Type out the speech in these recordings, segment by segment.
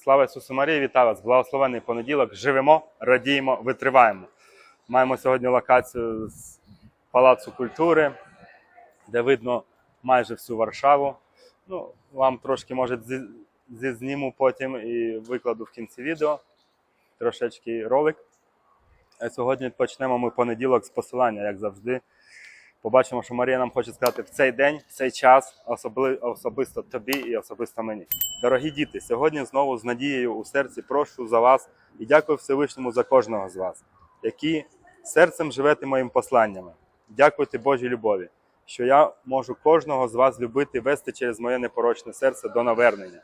Слава Ісусу Марії, вітаю вас! Благословений понеділок. Живемо, радіємо, витриваємо. Маємо сьогодні локацію з Палацу культури, де видно майже всю Варшаву. Ну, вам трошки може зі, зі зніму потім і викладу в кінці відео трошечки ролик. А сьогодні почнемо ми понеділок з посилання, як завжди. Побачимо, що Марія нам хоче сказати в цей день, в цей час, особли, особисто тобі і особисто мені. Дорогі діти, сьогодні знову з надією у серці прошу за вас і дякую Всевишньому за кожного з вас, які серцем живете моїм посланнями. Дякуйте Божій любові, що я можу кожного з вас любити, вести через моє непорочне серце до навернення.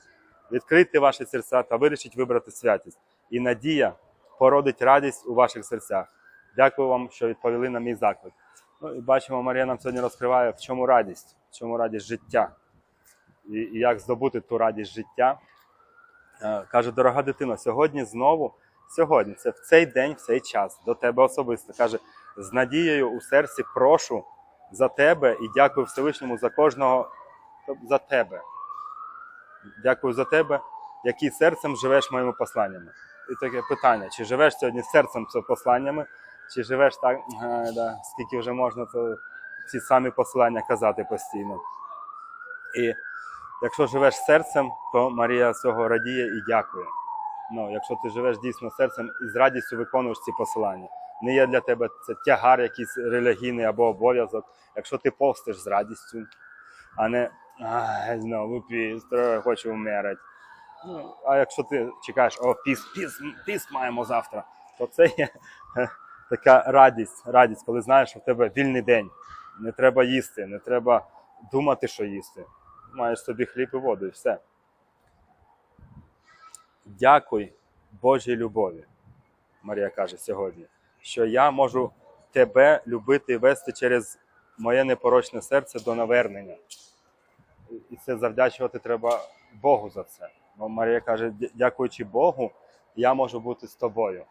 Відкрийте ваші серця та вирішіть вибрати святість. І надія породить радість у ваших серцях. Дякую вам, що відповіли на мій заклик. Ну і бачимо, Марія нам сьогодні розкриває, в чому радість, в чому радість життя і, і як здобути ту радість життя. Е, Каже, дорога дитина, сьогодні знову, сьогодні, це в цей день, в цей час, до тебе особисто. Каже, з надією у серці прошу за тебе і дякую Всевишньому за кожного за тебе. Дякую за тебе, який серцем живеш моїми посланнями. І таке питання: чи живеш сьогодні серцем посланнями, чи живеш так, да, скільки вже можна то ці самі послання казати постійно. І якщо живеш серцем, то Марія цього радіє і дякує. Ну, якщо ти живеш дійсно серцем і з радістю виконуєш ці посилання. Не є для тебе це тягар, якийсь релігійний або обов'язок. Якщо ти постиш з радістю, а не «Ай, знову піст, хочу вмерти. Ну, а якщо ти чекаєш, о, піст, піст, піст маємо завтра, то це є е, така радість, радість, коли знаєш, що в тебе вільний день. Не треба їсти, не треба думати, що їсти. Маєш собі хліб і воду, і все. Дякуй Божій любові, Марія каже сьогодні, що я можу тебе любити і вести через моє непорочне серце до навернення. І це завдячувати треба Богу за це. Бо Марія каже, дякуючи Богу, я можу бути з тобою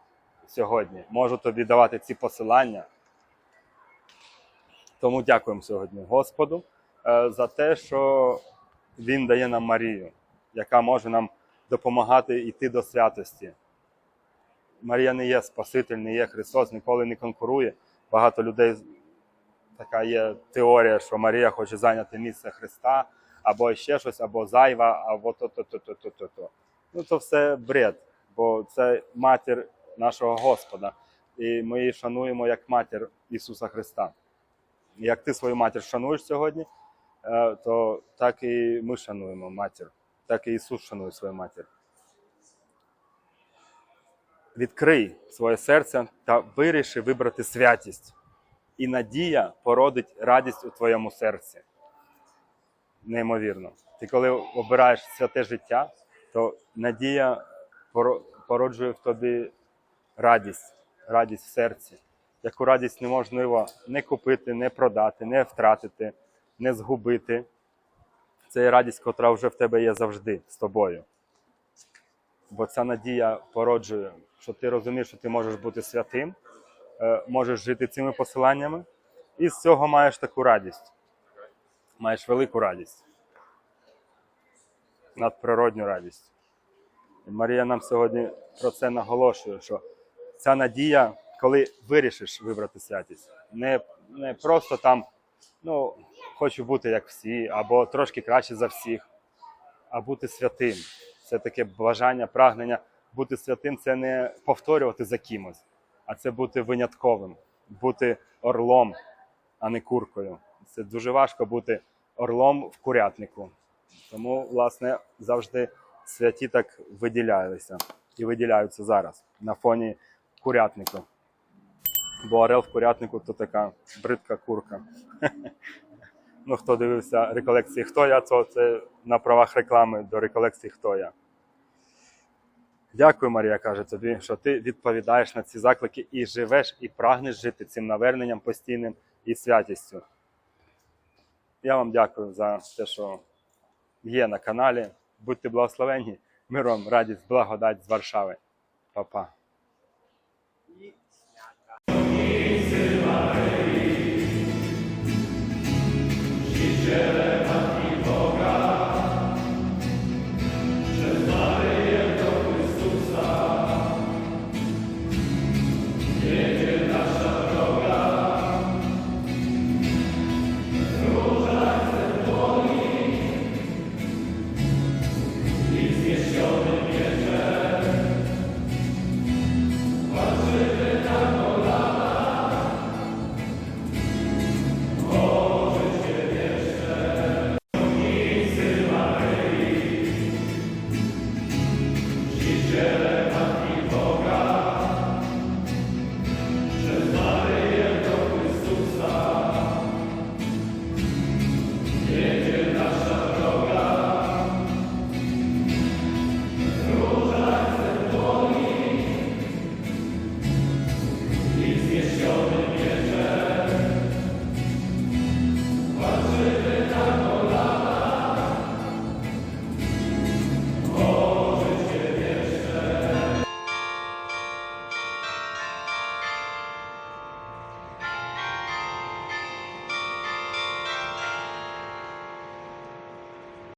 сьогодні. Можу тобі давати ці посилання. Тому дякуємо сьогодні Господу е, за те, що Він дає нам Марію, яка може нам допомагати йти до святості. Марія не є Спаситель, не є Христос, ніколи не конкурує. Багато людей така є теорія, що Марія хоче зайняти місце Христа, або ще щось, або зайва, або то-то-то-то-то-то. Ну, то все бред, бо це матір нашого Господа. І ми її шануємо як матір Ісуса Христа. Як ти свою матір шануєш сьогодні, е, то так і ми шануємо матір, так і Ісус шанує свою матір. Відкрий своє серце та виріши вибрати святість. І надія породить радість у твоєму серці. Неймовірно. Ти коли обираєш святе життя, то надія породжує в тобі радість, радість в серці, яку радість неможливо не купити, не продати, не втратити, не згубити. Це є радість, котра вже в тебе є завжди з тобою. Бо ця надія породжує, що ти розумієш, що ти можеш бути святим, е, можеш жити цими посиланнями, і з цього маєш таку радість. Маєш велику радість. Надприродню радість. І Марія нам сьогодні про це наголошує, що ця надія, коли вирішиш вибрати святість, не, не просто там, ну, хочу бути як всі, або трошки краще за всіх, а бути святим. Це таке бажання, прагнення бути святим це не повторювати за кимось, а це бути винятковим, бути орлом, а не куркою. Це дуже важко бути орлом в курятнику. Тому, власне, завжди святі так виділялися і виділяються зараз на фоні курятника. Бо орел в курятнику то така бридка курка. Ну, хто дивився реколекції Хто я, то це на правах реклами до реколекції Хто я. Дякую, Марія каже тобі, що ти відповідаєш на ці заклики і живеш, і прагнеш жити цим наверненням постійним і святістю. Я вам дякую за те, що є на каналі. Будьте благословені. Миром, радість, благодать з Варшави. Па-па. Jesus.